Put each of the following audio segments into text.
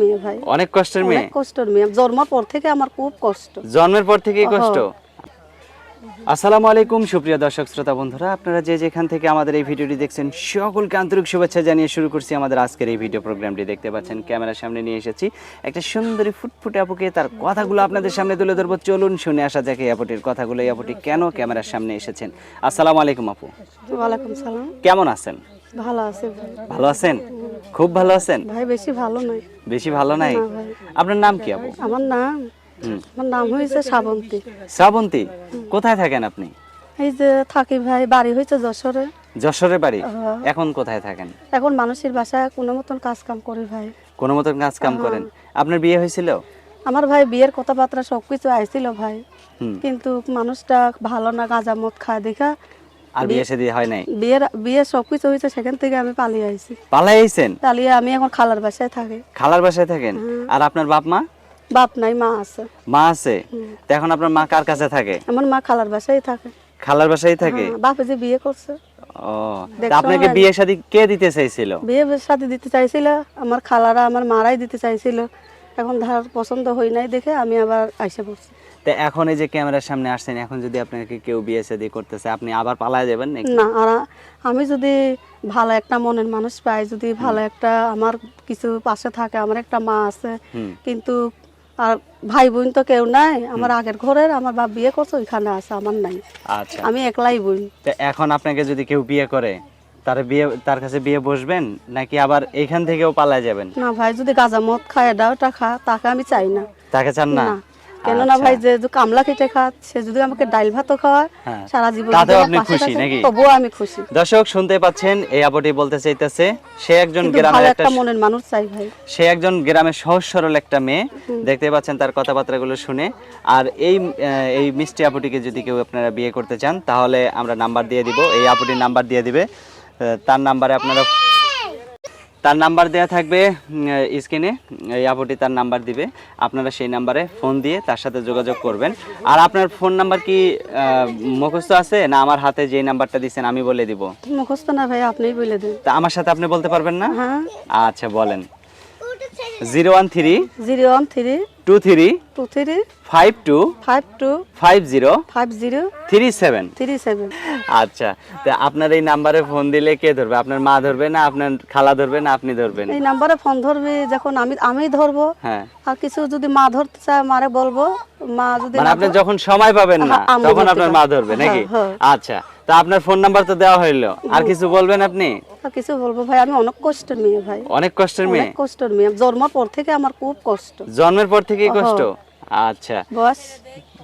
মেয়ে ভাই। অনেক কষ্টের মেয়ে? কষ্টের মেয়ে। জন্মের পর থেকে আমার খুব কষ্ট। জন্মের পর থেকেই কষ্ট। আসসালামু আলাইকুম সুপ্রিয় দর্শক শ্রোতা বন্ধুরা। আপনারা যে যেখান থেকে আমাদের এই ভিডিওটি দেখছেন সকলকে আন্তরিক শুভেচ্ছা জানিয়ে শুরু করছি আমাদের আজকের এই ভিডিও প্রোগ্রামটি। দেখতে পাচ্ছেন ক্যামেরার সামনে নিয়ে এসেছি একটা সুন্দরী ফুটফুটে আপুকে। তার কথাগুলো আপনাদের সামনে তুলে ধরবো। চলুন শুনে আসা যাক এই আপুটির কথাগুলো। এই আপুটি কেন ক্যামেরার সামনে এসেছেন? আসসালামু আলাইকুম আপু। ওয়ালাইকুম সালাম। কেমন আছেন? ভালো আছে ভালো আছেন? খুব ভালো আছেন? ভাই বেশি ভালো নয় বেশি ভালো নাই? আপনার নাম কি আপু? আমার নাম? আমার নাম হয়েছে শ্রাবন্তী। শ্রাবন্তী? কোথায় থাকেন আপনি? এই যে থাকি ভাই বাড়ি হয়েছে যশোরে। যশোরে বাড়ি? হ্যাঁ। এখন কোথায় থাকেন? এখন মানুষের বাসায় কোনো মতন কাজ কাম করি ভাই। কোনো মতন কাজ কাম করেন? আপনার বিয়ে হয়েছিল আমার ভাই বিয়ের কথাবার্তা সব কিছু আইছিল ভাই। কিন্তু মানুষটা ভালো না গাঁজা মদ খায় দেখা আর বিয়ে শাদী হয় নাই? বিয়ের বিয়ে হয়েছে সেখান থেকে আমি পালিয়ে আইছি। পালাই আইছেন পালিয়ে আমি এখন খালার বাসায় থাকি। খালার বাসায় থাকেন? আর আপনার বাপ মা? বাপ নাই মা আছে। মা আছে? তো এখন আপনার মা কার কাছে থাকে? আমার মা খালার বাসায় থাকে। খালার বাসায় থাকে? হ্যাঁ, বাপে যে বিয়ে করছে। ও আপনাকে বিয়ে শাদী কে দিতে চাইছিল? বিয়ে সাথে দিতে চাইছিল আমার খালারা আমার মারাই দিতে চাইছিল। এখন ধার পছন্দ হই নাই দেখে আমি আবার আইসে পড়ছি। তো এখন এই যে ক্যামেরার সামনে আসছেন এখন যদি আপনাকে কেউ বিয়ে শাদী করতেছে আপনি আবার পালায় যাবেন নাকি? না আর আমি যদি ভালো একটা মনের মানুষ পাই যদি ভালো একটা আমার কিছু পাশে থাকে আমার একটা মা আছে কিন্তু আর ভাই বোন তো কেউ নাই আমার আগের ঘরের আমার বাপ বিয়ে করছে ওইখানে আছে আমার নাই। আচ্ছা। আমি একলাই বোন। এখন আপনাকে যদি কেউ বিয়ে করে তার বিয়ে তার কাছে বিয়ে বসবেন নাকি আবার এইখান থেকেও পালায় যাবেন? না ভাই যদি গাঁজা মদ খায় এটাও খা তাকে আমি চাই না। তাকে চান না? কেননা আচ্ছা। ভাই যে কামলা খেটে খা সে যদি আমাকে ভাতও খাওয়ায় হ্যাঁ। সারা জীবন তাতেও আপনি খুশি নাকি? তবুও আমি খুশি। দর্শক শুনতে পাচ্ছেন এই আপটি বলতে চাইতেছে সে একজন গ্রামের একটা মনের মানুষ চাই ভাই। সে একজন গ্রামের সহজ সরল একটা মেয়ে। দেখতে পাচ্ছেন তার কথাবার্তাগুলো শুনে। আর এই এই মিষ্টি আপুটিকে যদি কেউ আপনারা বিয়ে করতে চান তাহলে আমরা নাম্বার দিয়ে দিব। এই আপুটির নাম্বার দিয়ে দিবে। তার নাম্বারে আপনারা তার নাম্বার দেওয়া থাকবে স্ক্রিনে এই আপুটি তার নাম্বার দিবে। আপনারা সেই নাম্বারে ফোন দিয়ে তার সাথে যোগাযোগ করবেন। আর আপনার ফোন নাম্বার কি মুখস্থ আছে? না আমার হাতে যে নাম্বারটা দিচ্ছেন আমি বলে দিব? মুখস্থ না ভাই আপনিই বলে দেন। তা আমার সাথে আপনি বলতে পারবেন না? হ্যাঁ। আচ্ছা বলেন। Zero one three zero one three two three two three five two five two five zero five zero three seven three seven আচ্ছা তা আপনার এই নাম্বারে ফোন দিলে কে ধরবে? আপনার মা ধরবে না আপনার খালা ধরবে না আপনি ধরবেন? এই নাম্বারে ফোন ধরবে যখন আমি আমি ধরবো। হ্যাঁ। আর কিছু যদি মা ধরতে চায় মারে বলব। মা যদি মানে আপনি যখন সময় পাবেন না হ্যাঁ, তখন আপনার মা ধরবে নাকি? হ্যাঁ, আচ্ছা তা আপনার ফোন নাম্বার তো দেওয়া হইল। আর কিছু বলবেন আপনি? কিছু বলব ভাই আমি অনেক কষ্টের মেয়ে ভাই। অনেক কষ্টের মেয়ে? অনেক কষ্টের মেয়ে। জন্মের পর থেকে আমার খুব কষ্ট। জন্মের পর থেকেই কষ্ট। আচ্ছা। বস।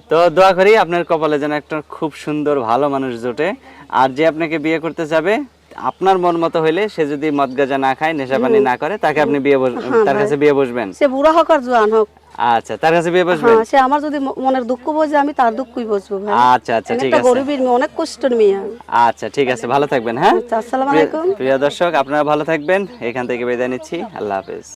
তো দোয়া করি আপনার কপালে যেন একটা খুব সুন্দর ভালো মানুষ জোটে। আর যে আপনাকে বিয়ে করতে যাবে আপনার মন মতো হইলে সে যদি মদ গাঁজা না খায় নেশা পানি না করে তাকে আপনি বিয়ে বস- তার কাছে বিয়ে বসবেন? সে বুড়া হোক আর জোয়ান হোক। আচ্ছা তার কাছে বিয়ে বসবেন? হ্যাঁ সে আমার যদি মনের দুঃখ বোঝে আমি তার দুঃখই বুঝব ভাই। আচ্ছা আচ্ছা ঠিক আছে। গরিবের মেয়ে অনেক কষ্টের মেয়ে। আচ্ছা ঠিক আছে ভালো থাকবেন হ্যাঁ? আচ্ছা আসসালামু আলাইকুম। প্রিয় দর্শক আপনারা ভালো থাকবেন। এখান থেকে বিদায় নিচ্ছি। আল্লাহ হাফেজ।